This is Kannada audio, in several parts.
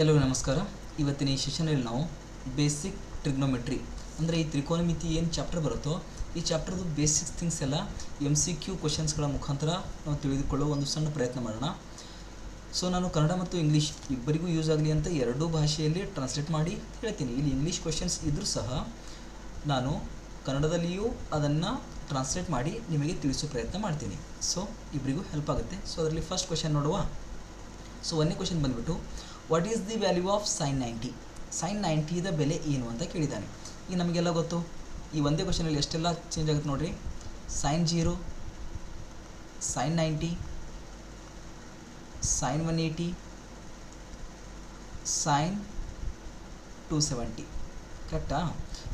ಎಲ್ಲರಿಗೂ ನಮಸ್ಕಾರ. ಇವತ್ತಿನ ಈ ಸೆಷನಲ್ಲಿ ನಾವು ಬೇಸಿಕ್ ಟ್ರಿಗ್ನೋಮೆಟ್ರಿ ಅಂದರೆ ಈ ತ್ರಿಕೋನಮಿತಿ ಏನು ಚಾಪ್ಟರ್ ಬರುತ್ತೋ ಈ ಚಾಪ್ಟರ್ದು ಬೇಸಿಕ್ ಥಿಂಗ್ಸ್ ಎಲ್ಲ ಎಂ ಸಿ ಕ್ಯೂ ಕ್ವಶನ್ಸ್ಗಳ ಮುಖಾಂತರ ನಾವು ತಿಳಿದುಕೊಳ್ಳೋ ಒಂದು ಸಣ್ಣ ಪ್ರಯತ್ನ ಮಾಡೋಣ. ಸೊ ನಾನು ಕನ್ನಡ ಮತ್ತು ಇಂಗ್ಲೀಷ್ ಇಬ್ಬರಿಗೂ ಯೂಸ್ ಆಗಲಿ ಅಂತ ಎರಡೂ ಭಾಷೆಯಲ್ಲಿ ಟ್ರಾನ್ಸ್ಲೇಟ್ ಮಾಡಿ ಹೇಳ್ತೀನಿ. ಇಲ್ಲಿ ಇಂಗ್ಲೀಷ್ ಕ್ವಶನ್ಸ್ ಇದ್ದರೂ ಸಹ ನಾನು ಕನ್ನಡದಲ್ಲಿಯೂ ಅದನ್ನು ಟ್ರಾನ್ಸ್ಲೇಟ್ ಮಾಡಿ ನಿಮಗೆ ತಿಳಿಸೋ ಪ್ರಯತ್ನ ಮಾಡ್ತೀನಿ. ಸೊ ಇಬ್ಬರಿಗೂ ಹೆಲ್ಪ್ ಆಗುತ್ತೆ. ಸೊ ಅದರಲ್ಲಿ ಫಸ್ಟ್ ಕ್ವಶನ್ ನೋಡುವ. ಸೊ ಒಂದೇ ಕ್ವಶನ್ ಬಂದ್ಬಿಟ್ಟು what is the value of sine ninety sine ನೈಂಟಿದ ಬೆಲೆ ಏನು ಅಂತ ಕೇಳಿದ್ದಾನೆ. ಈಗ ನಮಗೆಲ್ಲ ಗೊತ್ತು? ಈ ಒಂದೇ ಕ್ವಶನಲ್ಲಿ ಎಷ್ಟೆಲ್ಲ ಚೇಂಜ್ ಆಗುತ್ತೆ ನೋಡಿರಿ? Sine zero sine ninety sine one eighty sine two seventy ಕರೆಕ್ಟಾ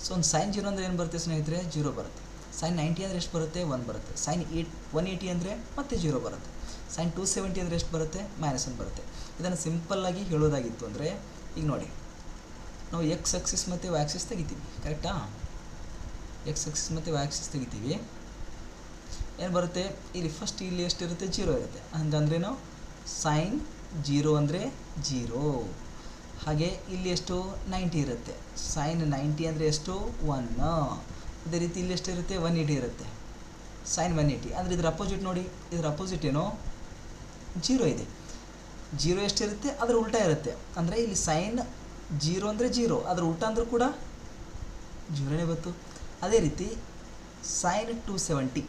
ಸೊ ಒಂದು ಸೈನ್ ಜೀರೋ ಅಂದರೆ ಏನು ಬರುತ್ತೆ ಸ್ನೇಹಿತರೆ? ಜೀರೋ ಬರುತ್ತೆ. ಸೈನ್ ನೈಂಟಿ ಅಂದರೆ ಎಷ್ಟು ಬರುತ್ತೆ? ಒನ್ ಬರುತ್ತೆ. ಸೈನ್ ಏಯ್ಟ್ ಒನ್ ಏಯ್ಟಿ ಅಂದರೆ ಮತ್ತೆ ಜೀರೋ ಬರುತ್ತೆ. ಸೈನ್ ಟು ಸೆವೆಂಟಿ ಅಂದರೆ ಎಷ್ಟು ಬರುತ್ತೆ? ಮೈನಸ್ ಒನ್ ಬರುತ್ತೆ. ಇದನ್ನು ಸಿಂಪಲ್ಲಾಗಿ ಹೇಳೋದಾಗಿತ್ತು ಅಂದರೆ, ಈಗ ನೋಡಿ. ನಾವು ಎಕ್ಸ್ ಆಕ್ಸಿಸ್ ಮತ್ತು ವ್ಯಾಕ್ಸಿಸ್ ತೆಗಿತೀವಿ ಕರೆಕ್ಟಾ ಎಕ್ಸ್ ಆಕ್ಸಿಸ್ ಮತ್ತು ವ್ಯಾಕ್ಸಿಸ್ ತೆಗಿತೀವಿ. ಏನು ಬರುತ್ತೆ? ಇಲ್ಲಿ ಫಸ್ಟ್ ಇಲ್ಲಿ ಎಷ್ಟಿರುತ್ತೆ? ಜೀರೋ ಇರುತ್ತೆ. ಹಂಗಂದ್ರೇನು? ಸೈನ್ ಜೀರೋ ಅಂದರೆ ಜೀರೋ ಹಾಗೆ ಇಲ್ಲಿ ಎಷ್ಟು? ನೈಂಟಿ ಇರುತ್ತೆ. ಸೈನ್ ನೈಂಟಿ ಅಂದರೆ ಎಷ್ಟು? ಒನ್ ಅದೇ ರೀತಿ ಇಲ್ಲಿ ಎಷ್ಟಿರುತ್ತೆ? ಒನ್ ಏಯ್ಟಿ ಇರುತ್ತೆ. ಸೈನ್ ಒನ್ ಏಯ್ಟಿ ಅಂದರೆ ಇದರ ಅಪೋಸಿಟ್ ನೋಡಿ. ಇದರ ಅಪೋಸಿಟ್ ಏನೋ? ಜೀರೋ ಇದೆ. ಜೀರೋ ಎಷ್ಟಿರುತ್ತೆ? ಅದರ ಉಲ್ಟಾ ಇರುತ್ತೆ. ಅಂದರೆ ಇಲ್ಲಿ ಸೈನ್ ಜೀರೋ ಅಂದರೆ ಜೀರೋ, ಅದರ ಉಲ್ಟಾ ಅಂದರೂ ಕೂಡ ಜೀರೋನೇ ಬಂತು. ಅದೇ ರೀತಿ ಸೈನ್ ಟು ಸೆವೆಂಟಿ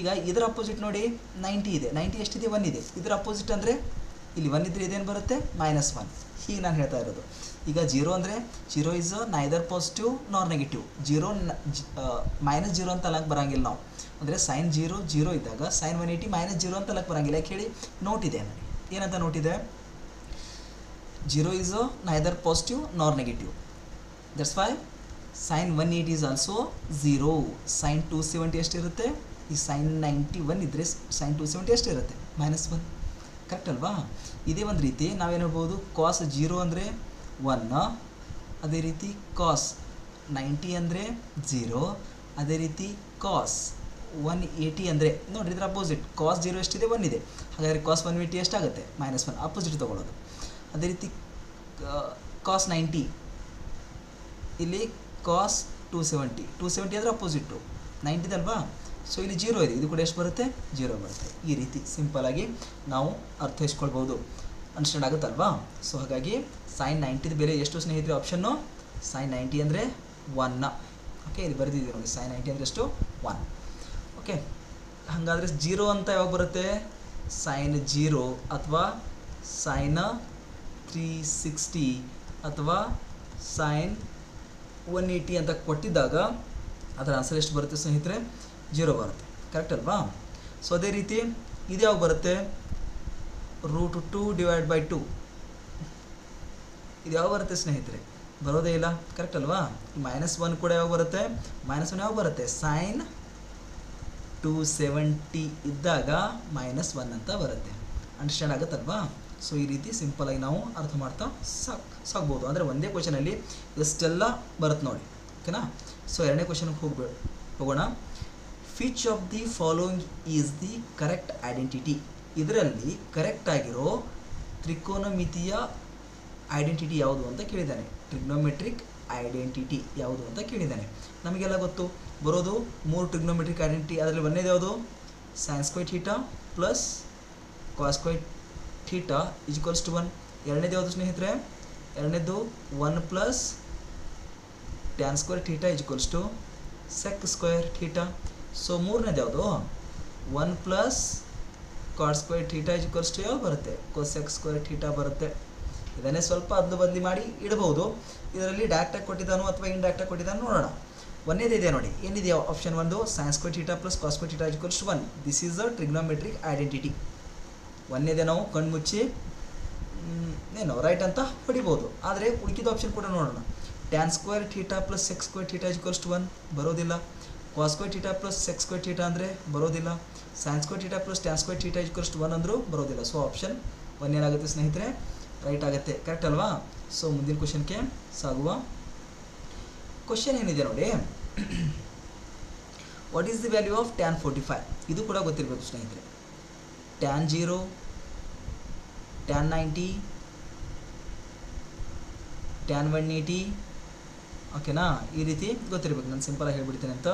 ಈಗ ಇದರ ಅಪೋಸಿಟ್ ನೋಡಿ ನೈಂಟಿ ಇದೆ. ನೈಂಟಿ ಎಷ್ಟಿದೆ? ಒನ್ ಇದೆ. ಇದರ ಅಪೋಸಿಟ್ ಅಂದರೆ ಇಲ್ಲಿ ಒನ್ ಇದ್ರೆ ಇದೇನು ಬರುತ್ತೆ? ಮೈನಸ್ ಒನ್ ಹೀಗೆ ನಾನು ಹೇಳ್ತಾ ಇರೋದು. ಈಗ ಜೀರೋ ಅಂದರೆ zero is neither positive nor negative zero minus zero ಅಂತ ಅಲ್ಲಕ್ಕೆ ಬರೋಂಗಿಲ್ಲ ನಾವು. ಅಂದರೆ ಸೈನ್ ಜೀರೋ ಜೀರೋ ಇದ್ದಾಗ sine one eighty minus zero ಅಂತ ಅಲ್ಲಕ್ಕೆ ಬರೋಂಗಿಲ್ಲ. ಯಾಕೆ ಹೇಳಿ? ನೋಟ್ ಇದೆ ನೋಡಿ ಏನಂತ ನೋಟ್ ಇದೆ? Zero is neither positive nor negative that's why sine one eighty is also zero sine two seventy ಎಷ್ಟಿರುತ್ತೆ? ಈ ಸೈನ್ ನೈಂಟಿ ಒನ್ ಇದ್ದರೆ ಸೈನ್ ಟು ಸೆವೆಂಟಿ ಎಷ್ಟಿರುತ್ತೆ? ಮೈನಸ್ ಒನ್ ಕರೆಕ್ಟ್ ಅಲ್ವಾ? ಇದೇ ಒಂದು ರೀತಿ ನಾವೇನು ಹೇಳ್ಬೋದು? ಕಾಸ್ ಜೀರೋ ಅಂದರೆ ಒನ್ ಅದೇ ರೀತಿ ಕಾಸ್ ನೈಂಟಿ ಅಂದರೆ ಝೀರೋ ಅದೇ ರೀತಿ ಕಾಸ್ ಒನ್ ಏಯ್ಟಿ ಅಂದರೆ ನೋಡಿರಿ ಇದ್ರ ಅಪೋಸಿಟ್ ಕಾಸ್ ಜೀರೋ ಎಷ್ಟಿದೆ? ಒನ್ ಇದೆ. ಹಾಗಾದರೆ ಕಾಸ್ ಒನ್ ಏಯ್ಟಿ ಎಷ್ಟಾಗುತ್ತೆ? ಮೈನಸ್ ಒನ್ ಅಪೋಸಿಟ್ ತೊಗೊಳ್ಳೋದು. ಅದೇ ರೀತಿ ಕಾಸ್ ನೈಂಟಿ ಇಲ್ಲಿ cos two seventy two seventy ಅಂದರೆ ಅಪೋಸಿಟ್ಟು ನೈಂಟಿದಲ್ವಾ ಸೊ ಇಲ್ಲಿ ಜೀರೋ ಇದೆ. ಇದು ಕೂಡ ಎಷ್ಟು ಬರುತ್ತೆ? ಜೀರೋ ಬರುತ್ತೆ. ಈ ರೀತಿ ಸಿಂಪಲಾಗಿ ನಾವು ಅರ್ಥೈಸ್ಕೊಳ್ಬೋದು ಅಂಡರ್ಸ್ಟ್ಯಾಂಡ್ ಆಗುತ್ತಲ್ವಾ? ಸೊ ಹಾಗಾಗಿ ಸೈನ್ ನೈಂಟಿದ ಬೆಲೆ ಎಷ್ಟು ಸ್ನೇಹಿತರೆ ಆಪ್ಷನ್ನು ಸೈನ್ ನೈಂಟಿ ಅಂದರೆ ಒನ್ನ ಓಕೆ ಇದು ಬರೆದಿದ್ದೀವಿ ನೋಡಿ ಸೈನ್ ನೈಂಟಿ ಅಂದರೆ ಎಷ್ಟು? ಒನ್ ಓಕೆ ಹಾಗಾದರೆ ಜೀರೋ ಅಂತ ಯಾವಾಗ ಬರುತ್ತೆ? ಸೈನ್ ಜೀರೋ ಅಥವಾ ಸೈನ್ ತ್ರೀ ಸಿಕ್ಸ್ಟಿ ಅಥವಾ ಸೈನ್ ಒನ್ ಏಯ್ಟಿ ಅಂತ ಕೊಟ್ಟಿದ್ದಾಗ ಅದರ ಆನ್ಸರ್ ಎಷ್ಟು ಬರುತ್ತೆ ಸ್ನೇಹಿತರೆ? ಜೀರೋ ಬರುತ್ತೆ. ಕರೆಕ್ಟ್ ಅಲ್ವಾ? ಸೊ ಅದೇ ರೀತಿ ಇದು ಯಾವಾಗ ಬರುತ್ತೆ? Root two divide by two ಇದು ಯಾವಾಗ ಬರುತ್ತೆ ಸ್ನೇಹಿತರೆ? ಬರೋದೇ ಇಲ್ಲ? ಕರೆಕ್ಟ್ ಅಲ್ವಾ? ಮೈನಸ್ ಒನ್ ಕೂಡ ಯಾವಾಗ ಬರುತ್ತೆ? ಮೈನಸ್ ಒನ್ ಯಾವಾಗ ಬರುತ್ತೆ? ಸೈನ್ ಟು ಸೆವೆಂಟಿ ಇದ್ದಾಗ ಮೈನಸ್ ಒನ್ ಅಂತ ಬರುತ್ತೆ. ಅಂಡರ್ಸ್ಟ್ಯಾಂಡ್ ಆಗುತ್ತಲ್ವಾ? ಸೊ ಈ ರೀತಿ ಸಿಂಪಲಾಗಿ ನಾವು ಅರ್ಥ ಮಾಡ್ತಾ ಸಾಕ್ ಸಾಕ್ಬೋದು. ಅಂದರೆ ಒಂದೇ ಕ್ವಶನಲ್ಲಿ ಇಷ್ಟೆಲ್ಲ ಬರುತ್ತೆ ನೋಡಿ. ಓಕೆನಾ ಸೊ ಎರಡನೇ ಕ್ವಶನ್ಗೆ ಹೋಗ್ಬೇ ಹೋಗೋಣ. Which of the following is the correct identity ಇದರಲ್ಲಿ ಕರೆಕ್ಟ್ ಆಗಿರೋ ತ್ರಿಕೋನಮಿತಿಯ ಐಡೆಂಟಿಟಿ ಯಾವುದು ಅಂತ ಕೇಳಿದ್ದಾನೆ. ಟ್ರಿಗ್ನೋಮೆಟ್ರಿಕ್ ಐಡೆಂಟಿಟಿ ಯಾವುದು ಅಂತ ಕೇಳಿದ್ದಾನೆ. ನಮಗೆಲ್ಲ ಗೊತ್ತು? ಬರೋದು ಮೂರು ಟ್ರಿಗ್ನೋಮೆಟ್ರಿಕ್ ಐಡೆಂಟಿಟಿ ಅದರಲ್ಲಿ ಒಂದೇದು ಯಾವುದು? Sine squared theta plus cos squared theta equals to one ಎರಡನೇದು ಯಾವುದು ಸ್ನೇಹಿತರೆ? ಎರಡನೇದು one plus tan square theta equals to sec square theta so ಮೂರನೇದು ಯಾವುದು? One plus cot square theta equals to ಯಾವ ಬರುತ್ತೆ? ಕೊಸೆಕ್ ಸ್ಕ್ವೇರ್ ಥೀಟಾ ಬರುತ್ತೆ. ಇದನ್ನೇ ಸ್ವಲ್ಪ ಅದ್ಲು ಬದಲಿ ಮಾಡಿ ಇಡಬಹುದು. ಇದರಲ್ಲಿ ಡೈರೆಕ್ಟಾಗಿ ಕೊಟ್ಟಿದ್ದಾನೋ ಅಥವಾ ಇಂಡೈರೆಕ್ಟಾಗಿ ಕೊಟ್ಟಿದ್ದಾನೋ ನೋಡೋಣ. ಒಂದೇದಿದೆ ನೋಡಿ. ಏನಿದೆಯೋ ಆಪ್ಷನ್ ಒಂದು sine squared theta plus cos squared theta equals to one this is a trigonometric identity ಒಂದೇದೇ ನಾವು ಕಣ್ಮುಚ್ಚಿ ಏನು ರೈಟ್ ಅಂತ ಹೊಡಿಬೋದು. ಆದರೆ ಉಳಿಕಿದ ಆಪ್ಷನ್ ಕೂಡ ನೋಡೋಣ. Tan square theta plus sec square theta equals to one ಬರೋದಿಲ್ಲ. Cos square theta plus sec square theta ಅಂದರೆ ಬರೋದಿಲ್ಲ. Sine square theta plus tan square theta equals to one ಅಂದರೂ ಬರೋದಿಲ್ಲ. ಸೊ ಆಪ್ಷನ್ ಒನ್ ಏನಾಗುತ್ತೆ ಸ್ನೇಹಿತರೆ? ರೈಟ್ ಆಗುತ್ತೆ ಕರೆಕ್ಟ್ ಅಲ್ವಾ? ಸೊ ಮುಂದಿನ ಕ್ವಶನ್ಗೆ ಸಾಗುವ ಕ್ವಶನ್ ಏನಿದೆ ನೋಡಿ. What is the value of tan forty five ಇದು ಕೂಡ ಗೊತ್ತಿರಬೇಕು ಸ್ನೇಹಿತರೆ. Tan zero tan ninety tan one eighty ಓಕೆನಾ ಈ ರೀತಿ ಗೊತ್ತಿರಬೇಕು, ನಾನು ಸಿಂಪಲಾಗಿ ಹೇಳ್ಬಿಡ್ತೇನೆ ಅಂತ.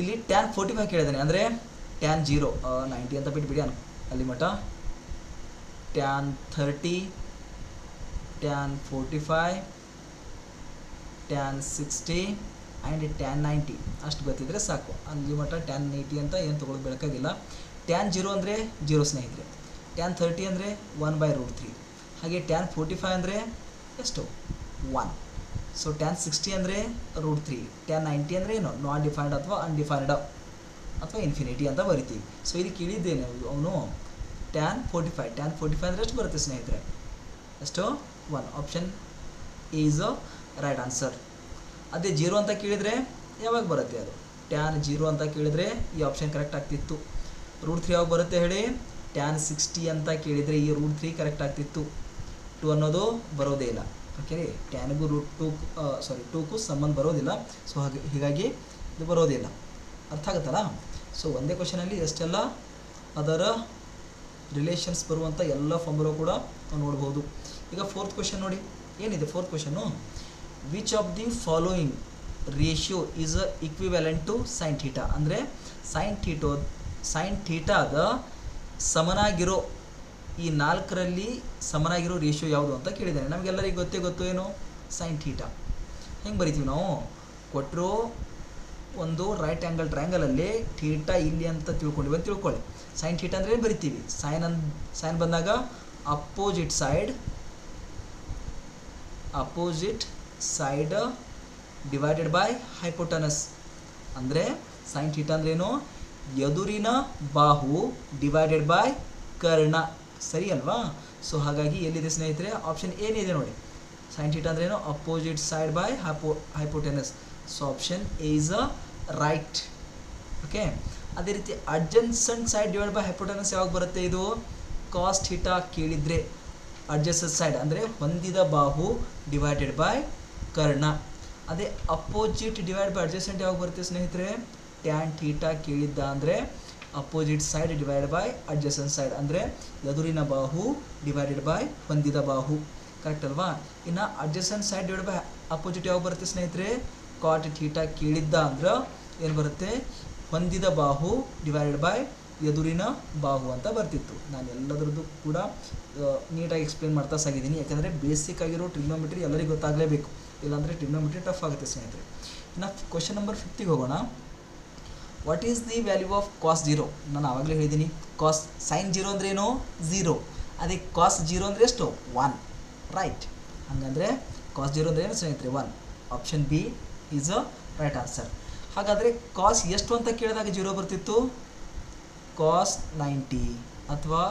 ಇಲ್ಲಿ ಟ್ಯಾನ್ ಫೋರ್ಟಿ ಫೈವ್ ಕೇಳಿದ್ದಾನೆ ಅಂದರೆ ಟ್ಯಾನ್ ಜೀರೋ ನೈಂಟಿ ಅಂತ ಬಿಟ್ಬಿಡಿ ಅಲ್ಲಿ ಮಟ thirty tan forty five tan sixty and tan ninety ಅಷ್ಟು ಗೊತ್ತಿದ್ರೆ ಸಾಕು. ಅಲ್ಲಿ ಮಟ್ಟ ಟ್ಯಾನ್ ಏಯ್ಟಿ ಅಂತ ಏನು ತೊಗೊಳೋದು ಬೇಕಾಗಿಲ್ಲ ಟ್ಯಾನ್ ಜೀರೋ ಅಂದರೆ ಜೀರೋ ಸ್ನೇಹಿತರೆ. ಟ್ಯಾನ್ ಥರ್ಟಿ ಅಂದರೆ ಒನ್ ಬೈ ರೂಟ್ ತ್ರೀ ಹಾಗೆ ಟ್ಯಾನ್ ಫೋರ್ಟಿ ಫೈವ್ ಅಂದರೆ ಎಷ್ಟು? ಒನ್ ಸೊ ಟ್ಯಾನ್ ಸಿಕ್ಸ್ಟಿ ಅಂದರೆ ರೂಟ್ ತ್ರೀ ಟ್ಯಾನ್ ನೈಂಟಿ ಅಂದರೆ ಏನು? ನಾನ್ ಡಿಫೈನ್ಡ್ ಅಥವಾ ಅನ್ಡಿಫೈನ್ಡ್ ಅಥವಾ ಇನ್ಫಿನಿಟಿ ಅಂತ ಬರಿತೀವಿ. ಸೊ ಇಲ್ಲಿ ಕೇಳಿದ್ದೇನೆ ಅವನು. Tan forty five tan forty five ಅಂದರೆ ಎಷ್ಟು ಬರುತ್ತೆ ಸ್ನೇಹಿತರೆ. ಎಷ್ಟು one option is a right answer ಅದೇ ಜೀರೋ ಅಂತ ಕೇಳಿದರೆ ಯಾವಾಗ ಬರುತ್ತೆ ಅದು? ಟ್ಯಾನ್ ಜೀರೋ ಅಂತ ಕೇಳಿದರೆ ಈ ಆಪ್ಷನ್ ಕರೆಕ್ಟ್ ಆಗ್ತಿತ್ತು. ರೂಟ್ ತ್ರೀ ಯಾವಾಗ ಬರುತ್ತೆ ಹೇಳಿ? ಟ್ಯಾನ್ ಸಿಕ್ಸ್ಟಿ ಅಂತ ಕೇಳಿದರೆ ಈ ರೂಟ್ ತ್ರೀ ಕರೆಕ್ಟ್ ಆಗ್ತಿತ್ತು. ಟು ಅನ್ನೋದು ಬರೋದೇ ಇಲ್ಲ. ಓಕೆ ಟ್ಯಾನ್ಗೂ ರೂಟ್ ಟೂ ಸಾರಿ ಟೂಗೂ ಸಂಬಂಧ ಬರೋದಿಲ್ಲ. ಸೊ ಹಾಗೆ, ಹೀಗಾಗಿ ಇದು ಬರೋದಿಲ್ಲ ಅರ್ಥ ಆಗುತ್ತಲ್ಲ? ಸೊ ಒಂದೇ ಕ್ವಶನಲ್ಲಿ ಎಷ್ಟೆಲ್ಲ ಅದರ ರಿಲೇಷನ್ಸ್ ಬರುವಂಥ ಎಲ್ಲ ಫಾರ್ಮುಲಾ ಕೂಡ ನಾವು ನೋಡ್ಬೋದು. ಈಗ ಫೋರ್ತ್ ಕ್ವೆಶನ್ ನೋಡಿ. ಏನಿದೆ fourth question which of the following ratio is equivalent to sine theta ಅಂದರೆ ಸೈನ್ ಥೀಟೋ ಸೈನ್ ಥೀಟಾದ ಸಮನಾಗಿರೋ ಈ ನಾಲ್ಕರಲ್ಲಿ ಸಮನಾಗಿರೋ ರೇಷಿಯೋ ಯಾವುದು ಅಂತ ಕೇಳಿದ್ದಾರೆ. ನಮಗೆಲ್ಲರಿಗೆ ಗೊತ್ತೇ ಗೊತ್ತು ಏನು? ಸೈನ್ ಥೀಟಾ ಹೆಂಗೆ ಬರಿತೀವಿ ನಾವು? ಕೊಟ್ಟರು ಒಂದು ರೈಟ್ ಆ್ಯಂಗಲ್ ಟ್ರ್ಯಾಂಗಲಲ್ಲಿ ಥೀಟಾ ಇಲ್ಲಿ ಅಂತ ತಿಳ್ಕೊಂಡಿವಿ ಅಂತ ತಿಳ್ಕೊಳ್ಳಿ. ಸೈನ್ ಥೀಟಾ ಅಂದ್ರೆ ಏನು ಬರಿತೀವಿ? ಸೈನ್ ಅನ್ ಸೈನ್ ಬಂದಾಗ opposite side opposite side divided by hypotenuse ಅಂದರೆ ಸೈನ್ ಅಂದ್ರೆ ಅಂದ್ರೇನು ಎದುರಿನ ಬಾಹು ಡಿವೈಡೆಡ್ ಬೈ ಕರ್ಣ. ಸರಿ ಅಲ್ವಾ? ಸೊ ಹಾಗಾಗಿ ಎಲ್ಲಿದೆ ಸ್ನೇಹಿತರೆ? ಆಪ್ಷನ್ ಏನಿದೆ ನೋಡಿ. ಸೈನ್ ಅಂದ್ರೆ ಅಂದ್ರೇನು opposite side by hypo hypotenuse so option A a right okay ಅದೇ ರೀತಿ adjacent side divide by hypotenuse ಯಾವಾಗ ಬರುತ್ತೆ ಇದು? ಕಾಸ್ಟ್ ಹಿಟಾ ಕೇಳಿದರೆ ಅಡ್ಜಸೆಂಟ್ ಸೈಡ್ ಅಂದರೆ ಹೊಂದಿದ ಬಾಹು ಡಿವೈಡೆಡ್ ಬೈ ಕರ್ಣ. ಅದೇ ಅಪೋಸಿಟ್ ಡಿವೈಡ್ ಬೈ ಅಡ್ಜಸ್ಟೆಂಟ್ ಯಾವಾಗ ಬರುತ್ತೆ ಸ್ನೇಹಿತರೆ? ಟ್ಯಾನ್ ಥೀಟಾ ಕೇಳಿದ್ದ ಅಂದರೆ opposite side divide by adjacent side ಅಂದರೆ ಎದುರಿನ ಬಾಹು ಡಿವೈಡೆಡ್ ಬೈ ಹೊಂದಿದ ಬಾಹು. ಕರೆಕ್ಟ್ ಅಲ್ವಾ? ಇನ್ನು adjacent side divide by opposite ಯಾವಾಗ ಬರುತ್ತೆ ಸ್ನೇಹಿತರೆ? ಕಾಟ್ ಥೀಟಾ ಕೇಳಿದ್ದ ಅಂದ್ರೆ ಏನು ಬರುತ್ತೆ? ಹೊಂದಿದ ಬಾಹು ಡಿವೈಡೆಡ್ ಬೈ ಎದುರಿನ ಬಾಹು ಅಂತ ಬರ್ತಿತ್ತು. ನಾನು ಎಲ್ಲದರದ್ದು ಕೂಡ ನೀಟಾಗಿ ಎಕ್ಸ್ಪ್ಲೇನ್ ಮಾಡ್ತಾ ಸಾಗಿದ್ದೀನಿ. ಯಾಕಂದರೆ ಬೇಸಿಕ್ ಆಗಿರೋ ಟ್ರಿಗ್ನೋಮೆಟ್ರಿ ಎಲ್ಲರಿಗೂ ಗೊತ್ತಾಗಲೇಬೇಕು. ಇಲ್ಲಾಂದರೆ ಟ್ರಿಗ್ನೋಮೆಟ್ರಿ ಟಫ್ ಆಗುತ್ತೆ ಸ್ನೇಹಿತರೆ. ಇನ್ನು ಕ್ವಶನ್ ನಂಬರ್ ಫಿಫ್ತಿಗೆ ಹೋಗೋಣ. What is the value of cos zero ನಾನು ಆವಾಗಲೇ ಹೇಳಿದ್ದೀನಿ ಕಾಸ್ ಸೈನ್ ಜೀರೋ ಅಂದ್ರೆ ಏನು? ಝೀರೋ ಅದೇ ಕಾಸ್ ಜೀರೋ ಅಂದರೆ ಎಷ್ಟು? ಒನ್ ರೈಟ್ ಹಂಗಂದರೆ ಕಾಸ್ ಜೀರೋ ಅಂದರೆ ಏನು ಸ್ನೇಹಿತರೆ? One option B is a right answer ಹಾಗಾದರೆ ಕಾಸ್ ಎಷ್ಟು ಅಂತ ಕೇಳಿದಾಗ ಜೀರೋ ಬರ್ತಿತ್ತು? ಕಾಸ್ ನೈಂಟಿ ಅಥವಾ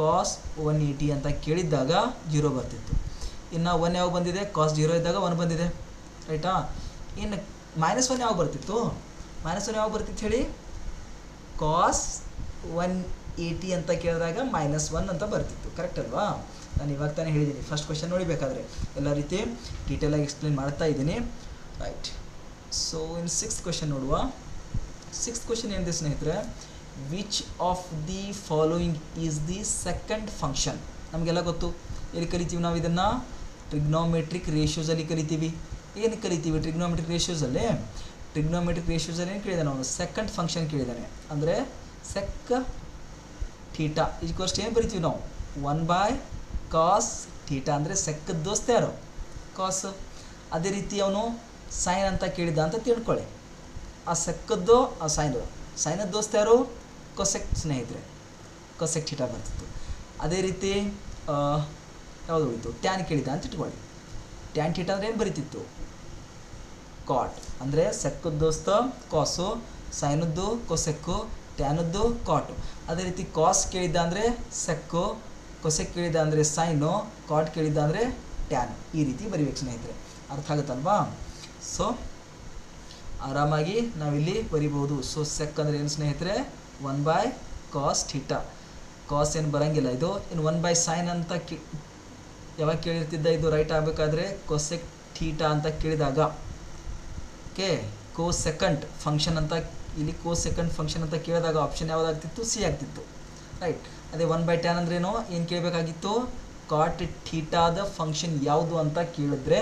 ಕಾಸ್ ಒನ್ ಏಯ್ಟಿ ಅಂತ ಕೇಳಿದ್ದಾಗ ಜೀರೋ ಬರ್ತಿತ್ತು. ಇನ್ನು ಒನ್ ಯಾವಾಗ ಬಂದಿದೆ? ಕಾಸ್ ಜೀರೋ ಇದ್ದಾಗ ಒನ್ ಬಂದಿದೆ. ರೈಟಾ ಇನ್ನು ಮೈನಸ್ ಒನ್ ಯಾವಾಗ ಬರ್ತಿತ್ತು? ಮೈನಸ್ ಒನ್ ಯಾವಾಗ ಬರ್ತಿತ್ತು ಹೇಳಿ? ಕಾಸ್ ಒನ್ ಏಯ್ಟಿ ಅಂತ ಕೇಳಿದಾಗ ಮೈನಸ್ ಒನ್ ಅಂತ ಬರ್ತಿತ್ತು. ಕರೆಕ್ಟ್ ಅಲ್ವಾ? ನಾನು ಇವಾಗ ತಾನೇ ಹೇಳಿದ್ದೀನಿ. ಫಸ್ಟ್ ಕ್ವೆಶನ್ ನೋಡಿಬೇಕಾದ್ರೆ. ಎಲ್ಲ ರೀತಿ ಡೀಟೇಲಾಗಿ ಎಕ್ಸ್ಪ್ಲೇನ್ ಮಾಡ್ತಾ ಇದ್ದೀನಿ. Right so in sixth question ನೋಡುವ. ಸಿಕ್ಸ್ತ್ ಕ್ವಶನ್ ಏನಿದೆ ಸ್ನೇಹಿತರೆ? Which of the following is the secant function ನಮಗೆಲ್ಲ ಗೊತ್ತು. ಎಲ್ಲಿ ಕಲಿತೀವಿ ನಾವು ಇದನ್ನು? ಟ್ರಿಗ್ನೋಮೆಟ್ರಿಕ್ ರೇಷಿಯೋಸಲ್ಲಿ ಕಲಿತೀವಿ. ಏನು ಕಲಿತೀವಿ ಟ್ರಿಗ್ನೋಮೆಟ್ರಿಕ್ ರೇಷಿಯೋಸಲ್ಲಿ ಟ್ರಿಗ್ನೋಮೆಟ್ರಿಕ್ ರೇಷಿಯೋಸಲ್ಲಿ ಏನು ಕೇಳಿದಾನೆ ಅವನು? ಸೆಕೆಂಡ್ ಫಂಕ್ಷನ್ ಕೇಳಿದ್ದಾನೆ ಅಂದರೆ ಸೆಕ್ ಥೀಟಾ ಇದಕ್ಕೋಷ್ಟು ಏನು ಬರಿತೀವಿ ನಾವು? ಒನ್ ಬೈ ಕಾಸ್ ಥೀಟಾ ಅಂದರೆ ಸೆಕ್ಕದ ದೋಸ್ತ ಯಾರು? ಕಾಸ್ ಅದೇ ರೀತಿ ಅವನು ಸೈನ್ ಅಂತ ಕೇಳಿದ್ದ ಅಂತ ತಿಳ್ಕೊಳ್ಳಿ ಆ ಸೆಕ್ಕದ್ದು, ಆ ಸೈನ್ ಸೈನದ ದೋಸ್ತ ಯಾರು? ಕೊಸೆಕ್ ಸ್ನೇಹಿತರೆ. ಕೊಸೆಕ್ ಚೀಟ ಬರ್ತಿತ್ತು. ಅದೇ ರೀತಿ ಯಾವುದು ಉಳಿತು? ಟ್ಯಾನ್ ಕೇಳಿದ್ದ ಅಂತ ಇಟ್ಕೊಳ್ಳಿ ಟ್ಯಾನ್ ಚೀಟ ಅಂದರೆ ಏನು ಬರೀತಿತ್ತು? ಕಾಟ್. ಅಂದರೆ ಸೆಕ್ಕದ ದೋಸ್ತ, ಕಾಸು, ಸೈನದ್ದು, ಕೊಸೆಕ್ಕು, ಟ್ಯಾನದ್ದು, ಕಾಟು. ಅದೇ ರೀತಿ ಕಾಸ್ ಕೇಳಿದ್ದ ಅಂದರೆ ಸೆಕ್ಕು, ಕೊಸೆಕ್ ಕೇಳಿದ ಅಂದರೆ ಸೈನು, ಕಾಟ್ ಕೇಳಿದ್ದ ಅಂದರೆ ಟ್ಯಾನ್. ಈ ರೀತಿ ಬರಿಬೇಕು ಸ್ನೇಹಿತರೆ. ಅರ್ಥ ಆಗುತ್ತಲ್ವಾ? ಸೊ ಆರಾಮಾಗಿ ನಾವಿಲ್ಲಿ ಬರಿಬೋದು ಸೊ ಸೆಕ್ ಅಂದರೆ ಏನು ಸ್ನೇಹಿತರೆ? One by cos theta cos ಏನು ಬರೋಂಗಿಲ್ಲ ಇದು. ಇನ್ನು ಒನ್ ಬೈ ಸೈನ್ ಅಂತ ಕೇ ಯಾವಾಗ ಕೇಳಿರ್ತಿದ್ದ ಇದು? ರೈಟ್ ಆಗಬೇಕಾದ್ರೆ ಕೊಸೆಕ್ ಥೀಟಾ ಅಂತ ಕೇಳಿದಾಗ. ಓಕೆ ಕೋ ಸೆಕೆಂಡ್ ಫಂಕ್ಷನ್ ಅಂತ ಇಲ್ಲಿ ಕೋ ಸೆಕೆಂಡ್ ಫಂಕ್ಷನ್ ಅಂತ ಕೇಳಿದಾಗ ಆಪ್ಷನ್ ಯಾವುದಾಗ್ತಿತ್ತು? ಸಿ ಆಗ್ತಿತ್ತು. ರೈಟ್ ಅದೇ ಒನ್ ಬೈ ಟ್ಯಾನ್ ಅಂದ್ರೇನು ಏನು? ಕೇಳಬೇಕಾಗಿತ್ತು? ಕಾಟ್ ಥೀಟಾದ ಫಂಕ್ಷನ್ ಯಾವುದು ಅಂತ ಕೇಳಿದ್ರೆ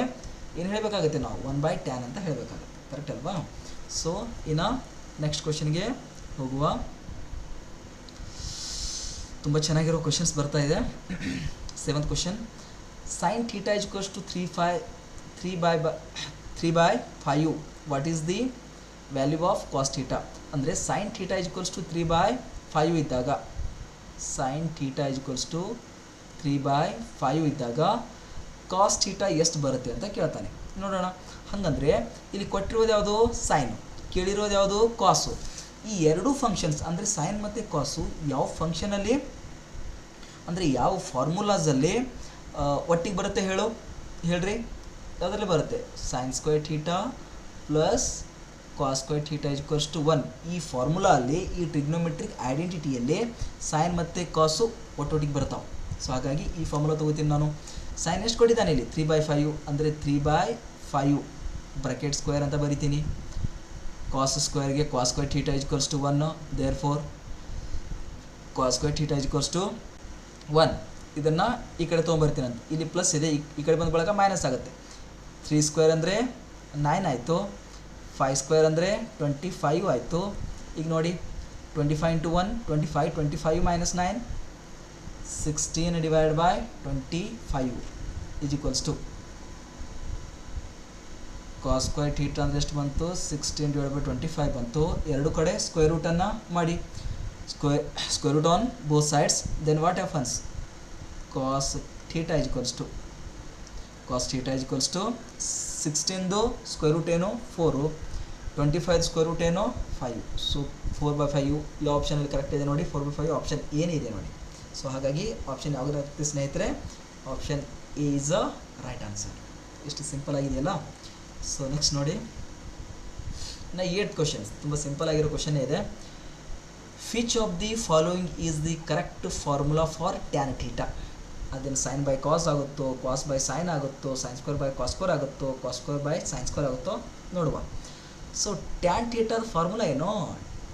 ಏನು ಹೇಳಬೇಕಾಗುತ್ತೆ ನಾವು? ಒನ್ ಬೈ ಟ್ಯಾನ್ ಅಂತ ಹೇಳಬೇಕಾಗುತ್ತೆ. ಕರೆಕ್ಟ್ ಅಲ್ವಾ? ಸೊ ಇನ್ನು ನೆಕ್ಸ್ಟ್ ಕ್ವಶನ್ಗೆ ಹೋಗುವ. ತುಂಬ ಚೆನ್ನಾಗಿರೋ ಕ್ವಶನ್ಸ್ ಬರ್ತಾ ಇದೆ. Seventh question sine theta is to three five three by by three by five what is the value of cos theta ಅಂದರೆ sine theta is to three by five ಇದ್ದಾಗ sine theta is to three by five ಇದ್ದಾಗ ಕಾಸ್ ಥೀಟಾ ಎಷ್ಟು ಬರುತ್ತೆ ಅಂತ ಕೇಳ್ತಾನೆ. ನೋಡೋಣ. ಹಾಗಂದ್ರೆ ಇಲ್ಲಿ ಕೊಟ್ಟಿರೋದು ಯಾವುದು? ಸೈನ್ ಕೇಳಿರೋದು ಯಾವುದು? ಕಾಸು ಈ ಎರಡೂ ಫಂಕ್ಷನ್ಸ್ ಅಂದರೆ ಸೈನ್ ಮತ್ತು ಕಾಸು ಯಾವ ಫಂಕ್ಷನಲ್ಲಿ ಅಂದರೆ ಯಾವ ಫಾರ್ಮುಲಾಸಲ್ಲಿ ಒಟ್ಟಿಗೆ ಬರುತ್ತೆ ಹೇಳು. ಹೇಳ್ರಿ. ಯಾವುದರಲ್ಲಿ ಬರುತ್ತೆ? Sine square theta plus cos square theta equals to one ಈ ಫಾರ್ಮುಲಾ ಅಲ್ಲಿ, ಈ ಟ್ರಿಗ್ನೋಮೆಟ್ರಿಕ್ ಐಡೆಂಟಿಟಿಯಲ್ಲಿ ಸೈನ್ ಮತ್ತು ಕಾಸು ಒಟ್ಟೊಟ್ಟಿಗೆ ಬರ್ತಾವೆ. ಸೊ ಹಾಗಾಗಿ ಈ ಫಾರ್ಮುಲಾ ತೊಗೋತೀನಿ ನಾನು. ಸೈನ್ ಎಷ್ಟು ಕೊಟ್ಟಿದ್ದಾನೆ ಇಲ್ಲಿ. ತ್ರೀ ಬೈ ಫೈವ್ ಅಂದರೆ three by five bracket square ಅಂತ ಬರಿತೀನಿ. ಕಾಸ್ ಸ್ಕ್ವೇರ್ಗೆ cos square theta course to one therefore cos square theta course to one ಇದನ್ನು ಈ ಕಡೆ ತೊಗೊಂಬರ್ತೀನಿ ಅಂತ. ಇಲ್ಲಿ ಪ್ಲಸ್ ಇದೆ, ಈ- ಕಡೆ ಬಂದ ಮೈನಸ್ ಆಗುತ್ತೆ. ತ್ರೀ ಸ್ಕ್ವೇರ್ ಅಂದರೆ ನೈನ್ ಆಯಿತು. ಫೈವ್ ಸ್ಕ್ವೇರ್ ಅಂದರೆ ಟ್ವೆಂಟಿ ಫೈವ್ ಆಯಿತು. ಈಗ ನೋಡಿ twenty five into one twenty five twenty five minus nine sixteen divide by twenty five is equals cos square theta ಅಂದರೆ ಎಷ್ಟು ಬಂತು? Sixteen divide by twenty five ಬಂತು. ಎರಡು ಕಡೆ ಸ್ಕ್ವೇರ್ ರೂಟನ್ನು ಮಾಡಿ. Square square root on both sides then what happens cos theta is equals to cos theta is equals to ಸಿಕ್ಸ್ಟೀನ್ದು square root ಏನು? Four twenty five square root five so four by five ಈ ಆಪ್ಷನಲ್ಲಿ ಕರೆಕ್ಟ್ ಇದೆ ನೋಡಿ. ಫೋರ್ ಬೈ ಫೈವ್ ಆಪ್ಷನ್ ಏನಿದೆ ನೋಡಿ. ಸೊ ಹಾಗಾಗಿ ಆಪ್ಷನ್ ಯಾವುದಾಗುತ್ತೆ ಸ್ನೇಹಿತರೆ? Option A is a right answer ಎಷ್ಟು ಸಿಂಪಲ್ ಆಗಿದೆಯಲ್ಲ? ಸೊ ನೆಕ್ಸ್ಟ್ ನೋಡಿ. ನಾ ಏಟ್ ಕ್ವಶನ್ಸ್ ತುಂಬ ಸಿಂಪಲ್ ಆಗಿರೋ ಕ್ವಶನ್ ಇದೆ. Which of the following is the correct formula for tan theta ಅದನ್ನು ಸೈನ್ ಬೈ ಕಾಸ್ ಆಗುತ್ತೋ ಕಾಸ್ ಬೈ ಸೈನ್ ಆಗುತ್ತೋ sine square by cos square ಆಗುತ್ತೋ cos square by sine square ಆಗುತ್ತೋ ನೋಡುವ. ಸೊ ಟ್ಯಾನ್ ಥೀಟಾದ ಫಾರ್ಮುಲಾ ಏನು?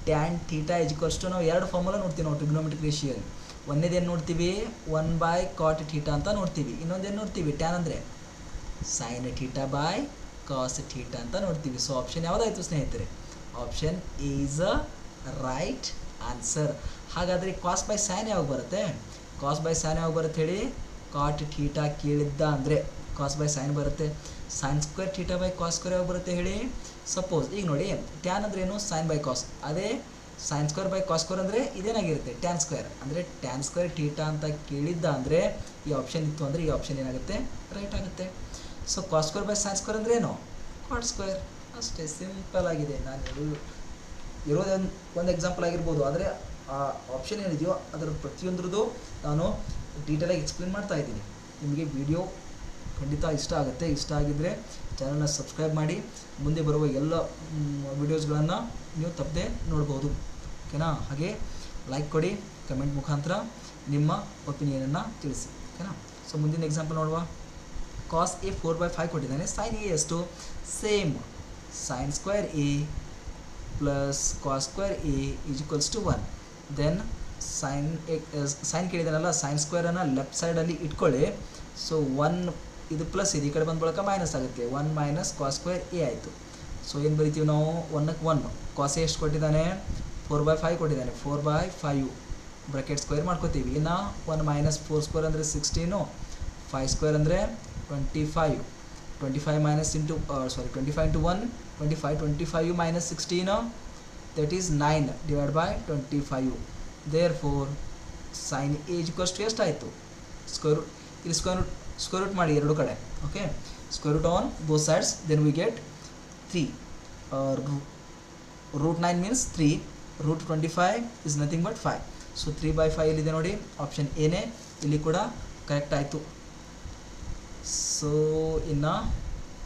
ಟ್ಯಾನ್ ಥೀಟಾ ಇಜ್ಕೊಲ್ಸ್ ಟು ನಾವು ಎರಡು ಫಾರ್ಮುಲಾ ನೋಡ್ತೀವಿ ನಾವು ಟ್ರಿಗ್ನೋಮೆಟ್ರಿಕ್ ರೇಷಿಯಲ್ಲಿ ಒಂದೇದೇನು ನೋಡ್ತೀವಿ? ಒನ್ ಬೈ ಕಾಟ್ ಥೀಟಾ ಅಂತ ನೋಡ್ತೀವಿ. ಇನ್ನೊಂದೇನು ನೋಡ್ತೀವಿ? ಟ್ಯಾನ್ ಅಂದರೆ sine theta by cos theta ಅಂತ ನೋಡ್ತೀವಿ. ಸೊ ಆಪ್ಷನ್ ಯಾವುದಾಯ್ತು ಸ್ನೇಹಿತರೆ? Option is a right answer ಹಾಗಾದರೆ ಕಾಸ್ ಬೈ ಸೈನ್ ಯಾವಾಗ ಬರುತ್ತೆ? ಕಾಸ್ ಬೈ ಸೈನ್ ಯಾವಾಗ ಬರುತ್ತೆ ಹೇಳಿ? ಕಾಟ್ ಥೀಟಾ ಕೇಳಿದ್ದ ಅಂದರೆ ಕಾಸ್ ಬೈ ಸೈನ್ ಬರುತ್ತೆ. Sine square theta by cos square ಯಾವಾಗ ಬರುತ್ತೆ ಹೇಳಿ? ಸಪೋಸ್ ಈಗ ನೋಡಿ ಟ್ಯಾನ್ ಅಂದ್ರೆ ಏನು? ಸೈನ್ ಬೈ ಕಾಸ್ ಅದೇ sine square by cos square ಅಂದರೆ ಇದೇನಾಗಿರುತ್ತೆ? ಟ್ಯಾನ್ ಸ್ಕ್ವೇರ್ ಅಂದರೆ ಟ್ಯಾನ್ ಸ್ಕ್ವೇರ್ ಟೀಟಾ ಅಂತ ಕೇಳಿದ್ದ ಅಂದರೆ ಈ ಆಪ್ಷನ್ ಇತ್ತು ಅಂದರೆ ಈ ಆಪ್ಷನ್ ಏನಾಗುತ್ತೆ? ರೈಟ್ ಆಗುತ್ತೆ. So cos square by sine square ಅಂದರೆ ಏನು? ಕಾಟ್ ಸ್ಕ್ವೇರ್ ಅಷ್ಟೇ ಸಿಂಪಲ್ ಆಗಿದೆ. ನಾನು ಇರೋದೇ ಇರೋದೊಂದು ಒಂದು ಎಕ್ಸಾಂಪಲ್ ಆಗಿರ್ಬೋದು. ಆದರೆ ಆ ಆಪ್ಷನ್ ಏನಿದೆಯೋ ಅದರ ಪ್ರತಿಯೊಂದ್ರದ್ದು ನಾನು ಡೀಟೇಲಾಗಿ ಎಕ್ಸ್ಪ್ಲೇನ್ ಮಾಡ್ತಾ ಇದ್ದೀನಿ. ನಿಮಗೆ ವಿಡಿಯೋ ಖಂಡಿತ ಇಷ್ಟ ಆಗುತ್ತೆ. ಇಷ್ಟ ಆಗಿದ್ದರೆ ಚಾನಲ್ನ ಸಬ್ಸ್ಕ್ರೈಬ್ ಮಾಡಿ. ಮುಂದೆ ಬರುವ ಎಲ್ಲ ವಿಡಿಯೋಸ್ಗಳನ್ನು ನೀವು ತಪ್ಪದೆ ನೋಡ್ಬೋದು. ಓಕೆನಾ? ಹಾಗೆ ಲೈಕ್ ಕೊಡಿ ಕಮೆಂಟ್ ಮುಖಾಂತರ ನಿಮ್ಮ ಒಪಿನಿಯನನ್ನು ತಿಳಿಸಿ. ಓಕೆನಾ? ಸೊ ಮುಂದಿನ ಎಕ್ಸಾಂಪಲ್ ನೋಡುವ. Cos A four by five ಕೊಟ್ಟಿದ್ದಾನೆ. ಸೈನ್ ಎ ಎಷ್ಟು? Same sine square A plus cos square A equals to one then sine A sine ಕೇಳಿದಾನಲ್ಲ sine ಸ್ಕ್ವೇರನ್ನು ಲೆಫ್ಟ್ ಸೈಡಲ್ಲಿ ಇಟ್ಕೊಳ್ಳಿ. ಸೊ ಒನ್ ಇದು ಪ್ಲಸ್ ಇದೆ ಈ ಕಡೆ ಬಂದ ಬಳಕ ಮೈನಸ್ ಆಗುತ್ತೆ. One minus cos square A ಆಯಿತು. ಸೊ ಏನು ಬರಿತೀವಿ ನಾವು? ಒನ್ನಕ್ಕೆ ಒನ್ ಕಾಸ್ ಎಷ್ಟು ಕೊಟ್ಟಿದ್ದಾನೆ? ಫೋರ್ ಬೈ ಫೈವ್ ಕೊಟ್ಟಿದ್ದಾನೆ. Four by five bracket square ಮಾಡ್ಕೋತೀವಿ. ಇನ್ನು ಒನ್ ಮೈನಸ್ ಫೋರ್ ಸ್ಕ್ವೇರ್ ಅಂದರೆ ಸಿಕ್ಸ್ಟೀನು ಫೈವ್ ಸ್ಕ್ವೇರ್ ಅಂದರೆ twenty five twenty five minus into sorry twenty five into one twenty five twenty five minus sixteen that is nine divide by twenty five therefore sine age cost ಎಷ್ಟಾಯಿತು ಸ್ಕ್ವೇರ್ ಇಲ್ಲಿ ಸ್ಕ್ವೇರ್ ಸ್ಕ್ವೇರ್ ರೂಟ್ ಮಾಡಿ ಎರಡು ಕಡೆ okay square root on both sides then we get three root nine means three root twenty five is nothing but five so three by five ಇಲ್ಲಿದೆ ನೋಡಿ? ಆಪ್ಷನ್ ಏನೇ ಇಲ್ಲಿ ಕೂಡ ಕರೆಕ್ಟ್ ಆಯಿತು. ಸೊ ಇನ್ನು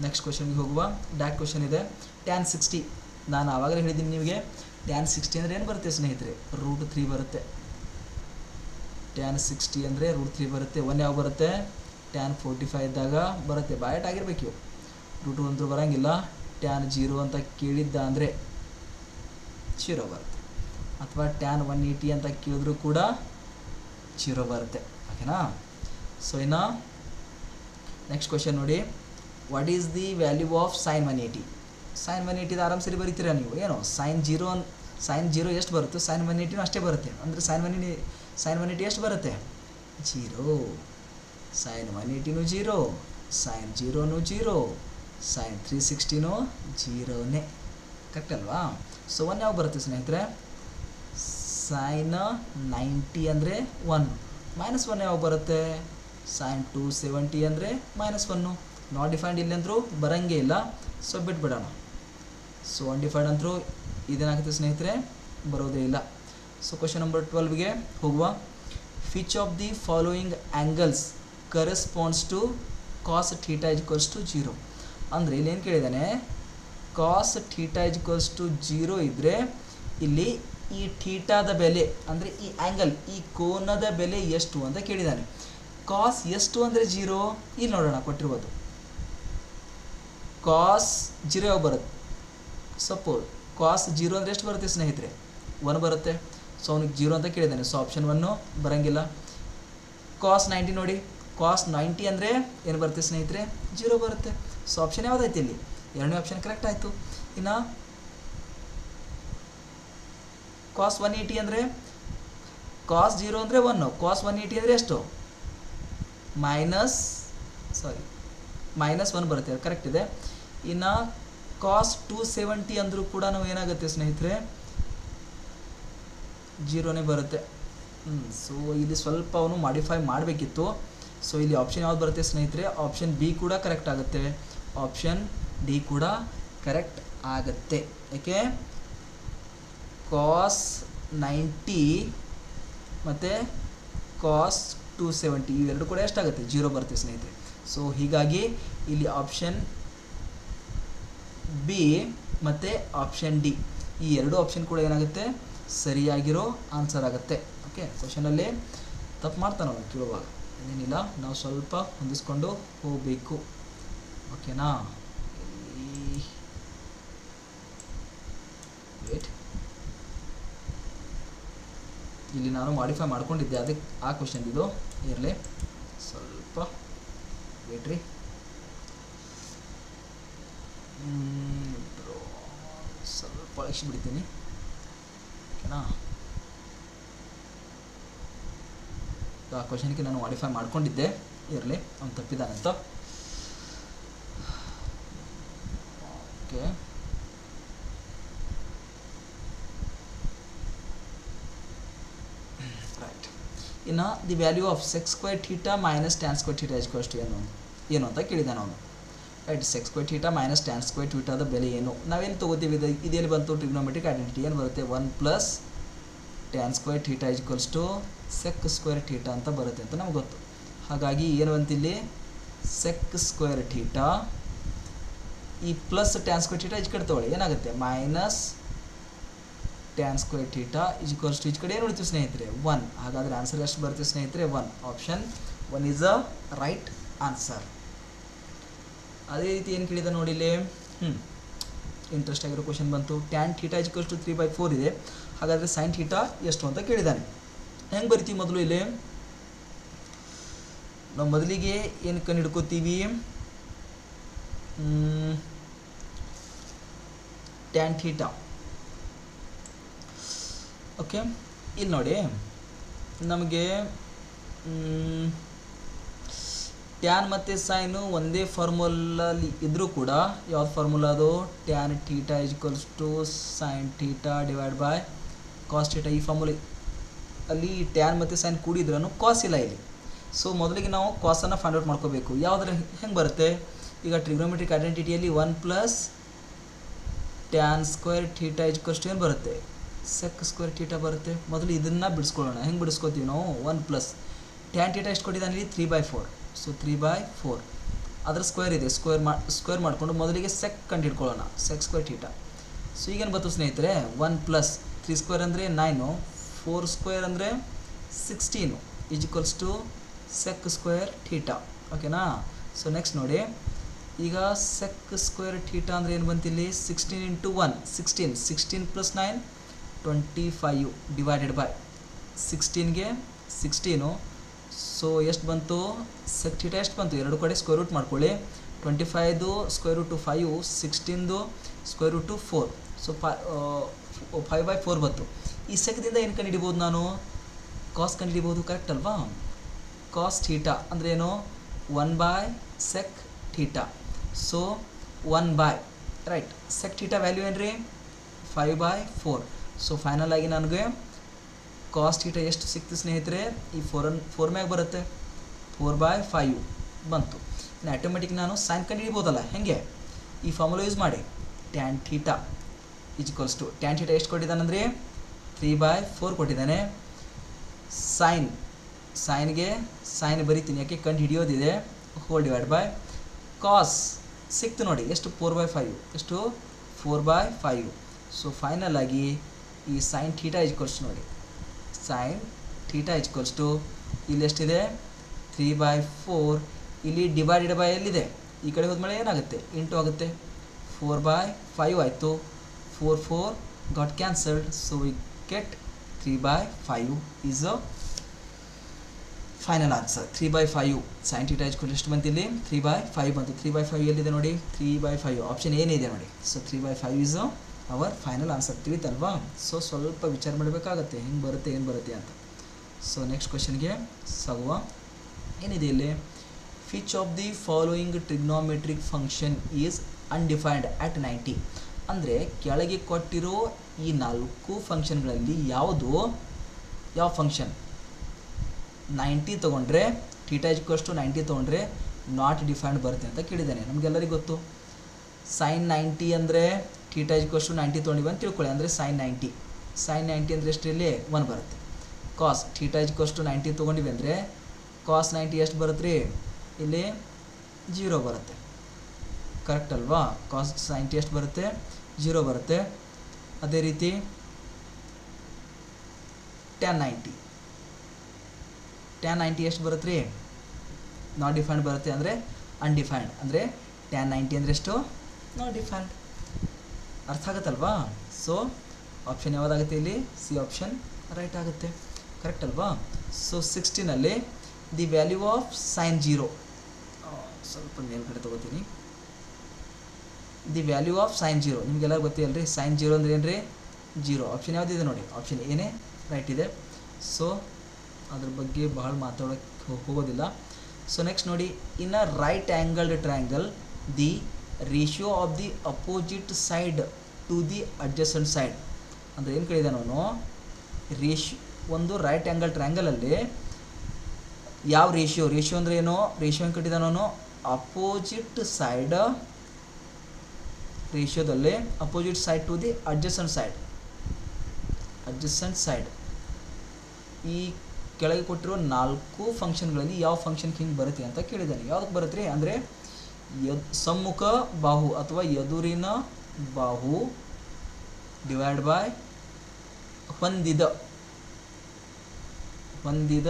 ನೆಕ್ಸ್ಟ್ ಕ್ವಶನ್ಗೆ ಹೋಗುವ. ಡ್ಯಾಕ್ ಕ್ವಶನ್ ಇದೆ. ಟ್ಯಾನ್ ಸಿಕ್ಸ್ಟಿ ನಾನು ಆವಾಗಲೇ ಹೇಳಿದ್ದೀನಿ ನಿಮಗೆ. ಟ್ಯಾನ್ ಸಿಕ್ಸ್ಟಿ ಅಂದರೆ ಏನು ಬರುತ್ತೆ ಸ್ನೇಹಿತರೆ? ರೂಟ್ ತ್ರೀ ಬರುತ್ತೆ. ಟ್ಯಾನ್ ಸಿಕ್ಸ್ಟಿ ಅಂದರೆ ರೂಟ್ ತ್ರೀ ಬರುತ್ತೆ. ಒನ್ ಯಾವ ಬರುತ್ತೆ? ಟ್ಯಾನ್ ಫೋರ್ಟಿ ಫೈವ್ ಇದ್ದಾಗ ಬರುತ್ತೆ. ಬಾಯಟ್ ಆಗಿರ್ಬೇಕು ಇವು. ರೂಟ್ ಅಂತೂ ಬರೋಂಗಿಲ್ಲ. ಟ್ಯಾನ್ ಜೀರೋ ಅಂತ ಕೇಳಿದ್ದ ಅಂದರೆ ಜೀರೋ ಬರುತ್ತೆ. ಅಥವಾ ಟ್ಯಾನ್ ಒನ್ ಏಯ್ಟಿ ಅಂತ ಕೇಳಿದ್ರು ಕೂಡ ಜೀರೋ ಬರುತ್ತೆ. ಓಕೆನಾ ಸೊ ಇನ್ನು ನೆಕ್ಸ್ಟ್ ಕ್ವಶನ್ ನೋಡಿ. What is the value of sine one eighty sine one ಏಯ್ಟಿದ ಆರಾಮ್ಸರಿ ಬರೀತೀರಾ ನೀವು? ಏನು ಸೈನ್ ಜೀರೋ ಅನ್ ಸೈನ್ ಜೀರೋ ಎಷ್ಟು ಬರುತ್ತೆ ಸೈನ್ ಒನ್ ಏಯ್ಟಿನೂ ಅಷ್ಟೇ ಬರುತ್ತೆ. ಅಂದರೆ sine one eighty sine one eighty ಎಷ್ಟು ಬರುತ್ತೆ? ಜೀರೋ ಸೈನ್ ಒನ್ ಏಯ್ಟಿನೂ ಜೀರೋ ಸೈನ್ ಜೀರೋನು ಜೀರೋ ಸೈನ್ ತ್ರೀ ಸಿಕ್ಸ್ಟಿನೂ ಜೀರೋನೇ ಕರೆಕ್ಟ್ ಅಲ್ವಾ? ಸೊ ಒನ್ ಯಾವ ಬರುತ್ತೆ ಸ್ನೇಹಿತರೆ? ಸೈನ್ ನೈಂಟಿ ಅಂದರೆ ಒನ್ ಮೈನಸ್ ಒನ್ ಯಾವಾಗ ಬರುತ್ತೆ? ಸೈನ್ ಟು ಸೆವೆಂಟಿ ಅಂದರೆ ಮೈನಸ್ ಒನ್ನು ನಾಟ್ ಡಿಫೈನ್ಡ್ ಇಲ್ಲಂದ್ರೂ ಬರಂಗೇ ಇಲ್ಲ. ಸೊ ಬಿಟ್ಬಿಡೋಣ. ಸೊ ಅನ್ಡಿಫೈನ್ಡ್ ಅಂದರೂ ಇದೇನಾಗುತ್ತೆ ಸ್ನೇಹಿತರೆ? ಬರೋದೇ ಇಲ್ಲ. ಸೊ ಕ್ವಶನ್ ನಂಬರ್ ಟ್ವೆಲ್ವ್ಗೆ ಹೋಗುವ. Which of the following angles corresponds to cos theta equals to zero ಅಂದರೆ ಇಲ್ಲೇನು ಕೇಳಿದ್ದಾನೆ cos theta equals to zero ಇದ್ದರೆ ಇಲ್ಲಿ ಈ ಥೀಟಾದ ಬೆಲೆ, ಅಂದರೆ ಈ ಆ್ಯಂಗಲ್ ಈ ಕೋನದ ಬೆಲೆ ಎಷ್ಟು ಅಂತ ಕೇಳಿದ್ದಾನೆ ಕಾಸ್ ಎಷ್ಟು ಅಂದರೆ ಜೀರೋ ಇಲ್ಲಿ ನೋಡೋಣ, ಕೊಟ್ಟಿರ್ಬೋದು. ಕಾಸ್ ಜೀರೋ ಯಾವ ಬರುತ್ತೆ? ಸಪೋಸ್ ಕಾಸ್ ಜೀರೋ ಅಂದರೆ ಎಷ್ಟು ಬರುತ್ತೆ ಸ್ನೇಹಿತರೆ? ಒನ್ ಬರುತ್ತೆ. ಸೊ ಅವ್ನಿಗೆ ಜೀರೋ ಅಂತ ಕೇಳಿದ್ದಾನೆ ಸೊ ಆಪ್ಷನ್ ಒನ್ನು ಬರೋಂಗಿಲ್ಲ. ಕಾಸ್ ನೈಂಟಿ ನೋಡಿ. ಕಾಸ್ ನೈಂಟಿ ಅಂದರೆ ಏನು ಬರುತ್ತೆ ಸ್ನೇಹಿತರೆ? ಜೀರೋ ಬರುತ್ತೆ. ಸೊ ಆಪ್ಷನ್ ಯಾವುದೈತೆ ಇಲ್ಲಿ? ಎರಡನೇ ಆಪ್ಷನ್ ಕರೆಕ್ಟ್ ಆಯಿತು. ಇನ್ನು ಕಾಸ್ ಒನ್ ಏಯ್ಟಿ ಅಂದರೆ ಕಾಸ್ ಜೀರೋ ಅಂದರೆ ಒನ್ನು ಕಾಸ್ ಒನ್ ಏಯ್ಟಿ ಅಂದರೆ ಎಷ್ಟು? ಮೈನಸ್ ಸಾರಿ ಮೈನಸ್ ಒನ್ ಬರುತ್ತೆ. ಕರೆಕ್ಟ್ ಇದೆ. ಇನ್ನು ಕಾಸ್ ಟು ಸೆವೆಂಟಿ ಅಂದರೂ ಕೂಡ ನಾವು ಏನಾಗುತ್ತೆ ಸ್ನೇಹಿತರೆ? ಜೀರೋನೇ ಬರುತ್ತೆ. ಸೊ ಇಲ್ಲಿ ಸ್ವಲ್ಪ ಅವನು ಮಾಡಿಫೈ ಮಾಡಬೇಕಿತ್ತು. ಸೊ ಇಲ್ಲಿ ಆಪ್ಷನ್ ಯಾವ್ದು ಬರುತ್ತೆ ಸ್ನೇಹಿತರೆ? ಆಪ್ಷನ್ ಬಿ ಕೂಡ ಕರೆಕ್ಟ್ ಆಗುತ್ತೆ. ಆಪ್ಷನ್ ಡಿ ಕೂಡ ಕರೆಕ್ಟ್ ಆಗುತ್ತೆ. ಯಾಕೆ ಕಾಸ್ ನೈಂಟಿ ಮತ್ತು ಕಾಸ್ ಟು ಸೆವೆಂಟಿ ಇವೆರಡು ಕೂಡ ಎಷ್ಟಾಗುತ್ತೆ ಜೀರೋ ಬರುತ್ತೆ ಸ್ನೇಹಿತರೆ. ಸೊ ಹೀಗಾಗಿ ಇಲ್ಲಿ ಆಪ್ಷನ್ ಬಿ ಮತ್ತು ಆಪ್ಷನ್ ಡಿ ಈ ಎರಡು ಆಪ್ಷನ್ ಕೂಡ ಏನಾಗುತ್ತೆ? ಸರಿಯಾಗಿರೋ ಆನ್ಸರ್ ಆಗುತ್ತೆ. ಓಕೆ ಕ್ವಶನಲ್ಲಿ ತಪ್ಪು ಮಾಡ್ತಾನೆ ಅವನು ಕೇಳುವಾಗ. ಏನಿಲ್ಲ, ನಾವು ಸ್ವಲ್ಪ ಹೊಂದಿಸ್ಕೊಂಡು ಹೋಗಬೇಕು. ಓಕೆನಾ? ವೇಟ್ ಇಲ್ಲಿ ನಾನು ಮಾಡಿಫೈ ಮಾಡ್ಕೊಂಡಿದ್ದೆ ಅದಕ್ಕೆ ಆ ಕ್ವಶನ್ ಇದು. ಇರಲಿ. ಸ್ವಲ್ಪ ವೇಟ್ರಿ ಸ್ವಲ್ಪ ಸ್ವಲ್ಪ ಬಿಡ್ತೀನಿ ಓಕೆನಾ? ಆ ಕ್ವಶನ್ಗೆ ನಾನು ಮಾಡಿಫೈ ಮಾಡ್ಕೊಂಡಿದ್ದೆ. ಇರಲಿ, ಅವ್ನು ತಪ್ಪಿದ್ದಾನಂತ ಓಕೆ ರೈಟ್ ಇನ್ನು the value of sec square theta minus tan square theta ಕ್ವಸ್ಟ್ ಏನು? ಏನು ಅಂತ ಕೇಳಿದ್ದಾನೆ ಅವನು. Right sec square theta minus tan square ಥೀಟಾದ ಬೆಲೆ ಏನು? ನಾವೇನು ತೊಗೋತೀವಿ? ಇದು ಇದೆಲ್ಲಿ ಬಂತು? ಟ್ರಿಗ್ನೋಮೆಟ್ರಿಕ್ ಐಡೆಂಟಿಟಿ ಏನು ಬರುತ್ತೆ? One plus tan square theta equals to sec square theta ಅಂತ ಬರುತ್ತೆ ಅಂತ ನಮ್ಗೆ ಗೊತ್ತು. ಹಾಗಾಗಿ ಏನು ಅಂತಿಲ್ಲಿ ಸೆಕ್ ಸ್ಕ್ವೇರ್ ಥೀಟಾ ಈ plus tan square theta each ಕಡೆ ತೊಗೊಳ್ಳಿ, ಏನಾಗುತ್ತೆ? Minus tan square theta equals to each ಕಡೆ ಏನು ಉಳಿತೀವಿ ಸ್ನೇಹಿತರೆ? ಒನ್ ಹಾಗಾದರೆ ಆನ್ಸರ್ ಎಷ್ಟು ಬರ್ತೀವಿ ಸ್ನೇಹಿತರೆ? One option one is a right answer ಅದೇ ರೀತಿ ಏನು ಕೇಳಿದೆ ನೋಡಿ ಇಲ್ಲಿ ಹ್ಞೂ ಇಂಟ್ರೆಸ್ಟ್ ಆಗಿರೋ ಕ್ವಶನ್ ಬಂತು. Tan theta equals to three by four ಇದೆ. ಹಾಗಾದರೆ ಸೈನ್ ಥೀಟಾ ಎಷ್ಟು ಅಂತ ಕೇಳಿದ್ದಾನೆ ಹೆಂಗೆ ಬರಿತೀವಿ ಮೊದಲು ಇಲ್ಲಿ? ನಾವು ಮೊದಲಿಗೆ ಏನು ಕಂಡು ಹಿಡ್ಕೋತೀವಿ? ಟ್ಯಾನ್ ಥೀಟಾ ಓಕೆ ಇಲ್ಲಿ ನೋಡಿ. ನಮಗೆ ಟ್ಯಾನ್ ಮತ್ತು ಸೈನು ಒಂದೇ ಫಾರ್ಮುಲಲ್ಲಿ ಇದ್ದರೂ ಕೂಡ ಯಾವ್ದು ಫಾರ್ಮುಲಾ ಅದು? Tan theta equals to sine theta divide by cos theta ಈ ಫಾರ್ಮುಲೆ ಅಲ್ಲಿ ಟ್ಯಾನ್ ಮತ್ತು ಸೈನ್ ಕೂಡಿದ್ರೂ ಕಾಸ್ ಇಲ್ಲ ಇಲ್ಲಿ. ಸೊ ಮೊದಲಿಗೆ ನಾವು ಕಾಸನ್ನು ಫೈಂಡ್ ಔಟ್ ಮಾಡ್ಕೋಬೇಕು. ಯಾವುದ್ರ ಹೆಂಗೆ ಬರುತ್ತೆ? ಈಗ trigonometric ಐಡೆಂಟಿಟಿಯಲ್ಲಿ one plus tan square theta equals to ಏನು ಬರುತ್ತೆ? ಸೆಕ್ ಸ್ಕ್ವೇರ್ ಥೀಟಾ ಬರುತ್ತೆ. ಮೊದಲು ಇದನ್ನು ಬಿಡಿಸ್ಕೊಳ್ಳೋಣ. ಹೆಂಗೆ ಬಿಡಿಸ್ಕೋತೀವಿ ನಾವು? ಒನ್ ಪ್ಲಸ್ ಟ್ಯಾನ್ ಥೀಟಾ ಎಷ್ಟು ಕೊಟ್ಟಿದ್ದಾನೆ ಇಲ್ಲಿ? Three by four so three by four ಅದ್ರ ಸ್ಕ್ವೇರ್ ಇದೆ. ಸ್ಕ್ವೇರ್ ಮಾ ಸ್ಕ್ವೇರ್ ಮಾಡಿಕೊಂಡು ಮೊದಲಿಗೆ ಸೆಕ್ ಕಂಡು ಹಿಡ್ಕೊಳ್ಳೋಣ. ಸೆಕ್ ಸ್ಕ್ವೇರ್ ಥೀಟಾ ಸೊ ಈಗೇನು ಬಂತು ಸ್ನೇಹಿತರೆ? ಒನ್ ಪ್ಲಸ್ ತ್ರೀ ಸ್ಕ್ವೇರ್ ಅಂದರೆ ನೈನು, ಫೋರ್ ಸ್ಕ್ವೇರ್ ಅಂದರೆ sixteen equals to sec square theta. ಓಕೆನಾ? ಸೊ ನೆಕ್ಸ್ಟ್ ನೋಡಿ. ಈಗ ಸೆಕ್ ಸ್ಕ್ವೇರ್ ಥೀಟಾ ಅಂದರೆ ಏನು ಬಂತಿಲ್ಲಿ sixteen into one, sixteen. Sixteen plus nine, twenty five divided by ಸಿಕ್ಸ್ಟೀನ್ಗೆ sixteen. So ಎಷ್ಟು ಬಂತು? ಸೆಕ್ ಥೀಟಾ ಎಷ್ಟು ಬಂತು? ಎರಡು ಕಡೆ ಸ್ಕ್ವೇರ್ ರೂಟ್ ಮಾಡ್ಕೊಳ್ಳಿ. ಟ್ವೆಂಟಿ ಫೈವ್ದು square root five, ಸಿಕ್ಸ್ಟೀನ್ದು square root four. So five by four ಬಂತು ಈ ಸೆಕ್ದಿಂದ ಏನು ಕಂಡುಹಿಡಿಬೋದು ನಾನು? ಕಾಸ್ ಕಂಡುಹಿಡಿಬೋದು ಕರೆಕ್ಟ್ ಅಲ್ವಾ? ಕಾಸ್ ಥೀಟಾ ಅಂದ್ರೆ ಏನು? One by sec theta so one by right sec theta value ಏನು ರೀ five by four so final ಆಗಿ ನನಗೆ ಕಾಸ್ ಥೀಟಾ ಎಷ್ಟು ಸಿಕ್ತು ಸ್ನೇಹಿತರೆ? ಈ ಫೋರ್ ಫೋರ್ ಮ್ಯಾಗ ಬರುತ್ತೆ. ಫೋರ್ ಬಾಯ್ ಫೈವ್ ಬಂತು. ಇನ್ನು ಆಟೋಮೆಟಿಕ್ ನಾನು ಸೈನ್ ಕಂಡು ಹಿಡಿಬೋದಲ್ಲ ಹೇಗೆ? ಈ ಫಾರ್ಮುಲಾ ಯೂಸ್ ಮಾಡಿ. Tan theta equals to tan theta ಎಷ್ಟು ಕೊಟ್ಟಿದ್ದಾನಂದ್ರೆ? ತ್ರೀ ಬೈ ಫೋರ್ ಕೊಟ್ಟಿದ್ದಾನೆ. ಸೈನ್ ಸೈನ್ಗೆ ಸೈನ್ ಬರೀತೀನಿ. ಯಾಕೆ? ಕಂಡು ಹಿಡಿಯೋದಿದೆ. ಹೋಲ್ ಡಿವೈಡ್ ಬೈ ಕಾಸ್ ಸಿಕ್ತು ನೋಡಿ. ಎಷ್ಟು? ಫೋರ್ ಬೈ ಫೈವ್ ಎಷ್ಟು? Four by five so final ಆಗಿ ಈ ಸೈನ್ ಥೀಟಾ ಈಜ್ಕಲ್ಸ್ ನೋಡಿ. ಸೈನ್ ಥೀಟಾ ಈಜ್ಕಲ್ಸ್ ಟು ಇಲ್ಲಿ ಎಷ್ಟಿದೆ? ತ್ರೀ ಬೈ ಫೋರ್ ಇಲ್ಲಿ ಡಿವೈಡೆಡ್ ಬೈ ಎಲ್ಲಿದೆ? ಈ ಕಡೆ ಹೋದ್ಮೇಲೆ ಏನಾಗುತ್ತೆ? ಇಂಟು ಆಗುತ್ತೆ. ಫೋರ್ ಬೈ ಫೈವ್ ಆಯಿತು. Four four got cancelled so we get three by five is a final answer three by five sine theta equal ಎಷ್ಟು ಬಂತು ತ್ರೀ ಬೈ ಫೈವ್ ಬಂತು. ತ್ರೀ ಬೈ ಫೈವ್ ಎಲ್ಲಿದೆ ನೋಡಿ? ತ್ರೀ ಬೈ ಫೈವ್ ಆಪ್ಷನ್ ಏನಿದೆ ನೋಡಿ? So three by five is our final answer ತಿಳಿತಲ್ವಾ so ಸ್ವಲ್ಪ ವಿಚಾರ ಮಾಡಬೇಕಾಗತ್ತೆ. ಹೆಂಗೆ ಬರುತ್ತೆ, ಏನು ಬರುತ್ತೆ ಅಂತ. ಸೊ ನೆಕ್ಸ್ಟ್ ಕ್ವಶನ್ಗೆ ಸಗುವ. ಏನಿದೆ ಇಲ್ಲಿ? Which of the following trigonometric function is undefined at ninety ಅಂದರೆ ಕೆಳಗೆ ಕೊಟ್ಟಿರೋ ಈ ನಾಲ್ಕು ಫಂಕ್ಷನ್ಗಳಲ್ಲಿ ಯಾವುದು? ಯಾವ ಫಂಕ್ಷನ್ ನೈಂಟಿ ತೊಗೊಂಡ್ರೆ ಟೀಟಾ ಟು ನೈಂಟಿ ತೊಗೊಂಡ್ರೆ ನಾಟ್ ಡಿಫೈನ್ಡ್ ಬರುತ್ತೆ ಅಂತ ಕೇಳಿದ್ದಾನೆ. ನಮಗೆಲ್ಲರಿಗೂ ಗೊತ್ತು. ಸೈನ್ ನೈಂಟಿ ಅಂದರೆ ಟೀಟಾ ಟು ನೈಂಟಿ ತೊಗೊಂಡಿವಿ ಅಂತ ತಿಳ್ಕೊಳ್ಳಿ. ಅಂದರೆ ಸೈನ್ ನೈಂಟಿ ಸೈನ್ ನೈಂಟಿ ಅಂದರೆ ಎಷ್ಟು ಇಲ್ಲಿ? ಒನ್ ಬರುತ್ತೆ. ಕಾಸ್ ಟೀಟಾ ಟು ನೈಂಟಿ ತೊಗೊಂಡಿವಿ ಅಂದರೆ ಕಾಸ್ ನೈಂಟಿ ಎಷ್ಟು ಬರುತ್ತೆ ರೀ ಇಲ್ಲಿ ಜೀರೋ ಬರುತ್ತೆ. ಕರೆಕ್ಟ್ ಅಲ್ವಾ? ಕಾಸ್ ನೈಂಟಿ ಎಷ್ಟು ಬರುತ್ತೆ? ಜೀರೋ ಬರುತ್ತೆ. ಅದೇ ರೀತಿ ಟ್ಯಾನ್ ನೈಂಟಿ ಟ್ಯಾನ್ ನೈಂಟಿ ಎಷ್ಟು ಬರುತ್ತೆ ರೀ ನಾಟ್ ಡಿಫೈನ್ಡ್ ಬರುತ್ತೆ ಅಂದರೆ ಅನ್ಡಿಫೈನ್ಡ್ ಅಂದರೆ ಟ್ಯಾನ್ ನೈಂಟಿ ಅಂದರೆ ಎಷ್ಟು? ನಾಟ್ ಡಿಫೈನ್ಡ್ ಅರ್ಥ ಆಗುತ್ತಲ್ವಾ? ಸೊ ಆಪ್ಷನ್ ಯಾವುದಾಗುತ್ತೆ ಇಲ್ಲಿ? ಸಿ ಆಪ್ಷನ್ ರೈಟ್ ಆಗುತ್ತೆ. ಕರೆಕ್ಟ್ ಅಲ್ವಾ? So ಸಿಕ್ಸ್ಟೀನಲ್ಲಿ the value of sine zero ಸ್ವಲ್ಪ ಮೇಲ್ಗಡೆ ತೊಗೋತೀನಿ. The value of sine zero ನಿಮಗೆಲ್ಲ ಗೊತ್ತಿಲ್ಲ ಸೈನ್ ಜೀರೋ ಅಂದ್ರೆ ಏನು ರೀ ಜೀರೋ ಆಪ್ಷನ್ ಯಾವುದಿದೆ ನೋಡಿ. ಆಪ್ಷನ್ ಏನೇ ರೈಟ್ ಇದೆ. ಸೊ ಅದ್ರ ಬಗ್ಗೆ ಬಹಳ ಮಾತಾಡೋಕ್ಕೆ ಹೋಗೋದಿಲ್ಲ. ಸೊ ನೆಕ್ಸ್ಟ್ ನೋಡಿ. In a right angled triangle the ratio of the opposite side to the adjacent side ಅಂದರೆ ಏನು ಕೇಳಿದೆ ನಾನು? ರೇಷಿ ಒಂದು ರೈಟ್ ಆ್ಯಂಗಲ್ ಟ್ರ್ಯಾಂಗಲಲ್ಲಿ ಯಾವ ರೇಷಿಯೋ ರೇಷಿಯೋ ಅಂದರೆ ಏನು? ರೇಷಿಯೋ ಏನು ಕಟ್ಟಿದಾನು opposite side ರೇಷಿಯೋದಲ್ಲಿ opposite side to the adjacent side adjacent side ಈ ಕೆಳಗೆ ಕೊಟ್ಟಿರೋ ನಾಲ್ಕು ಫಂಕ್ಷನ್ಗಳಲ್ಲಿ ಯಾವ ಫಂಕ್ಷನ್ ಹಿಂಗೆ ಬರುತ್ತೆ ಅಂತ ಕೇಳಿದ್ದಾನೆ. ಯಾವುದಕ್ಕೆ ಬರುತ್ತೆ ರೀ ಅಂದರೆ ಯದ್ ಸಮ್ಮುಖ ಬಾಹು ಅಥವಾ ಎದುರಿನ ಬಾಹು ಡಿವೈಡ್ ಬೈ ಹೊಂದಿದ ಹೊಂದಿದ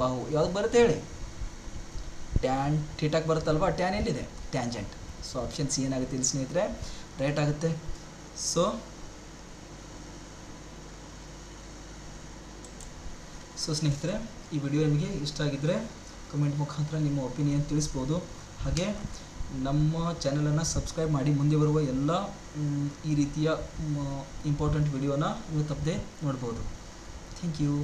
ಬಾಹು. ಯಾವ್ದು ಬರುತ್ತೆ ಹೇಳಿ? ಟ್ಯಾನ್ ಥೀಟಾಕ್ ಬರುತ್ತಲ್ವಾ? ಟ್ಯಾನ್ ಎಲ್ಲಿದೆ? ಟ್ಯಾಂಜೆಂಟ್ ಸೊ ಆಪ್ಷನ್ ಸಿ ಏನಾಗುತ್ತೆ ಇಲ್ಲಿ ಸ್ನೇಹಿತರೆ? ರೈಟ್ ಆಗುತ್ತೆ. ಸೊ ಸೊ ಸ್ನೇಹಿತರೆ, ಈ ವಿಡಿಯೋ ನಿಮಗೆ ಇಷ್ಟ ಆಗಿದ್ದರೆ ಕಮೆಂಟ್ ಮುಖಾಂತರ ನಿಮ್ಮ ಒಪಿನಿಯನ್ ತಿಳಿಸ್ಬೋದು. ಹಾಗೆ ನಮ್ಮ ಚಾನಲನ್ನು ಸಬ್ಸ್ಕ್ರೈಬ್ ಮಾಡಿ ಮುಂದೆ ಬರುವ ಎಲ್ಲ ಈ ರೀತಿಯ ಇಂಪಾರ್ಟೆಂಟ್ ವಿಡಿಯೋನ ನೀವು ತಪ್ಪದೆ ನೋಡ್ಬೋದು. Thank you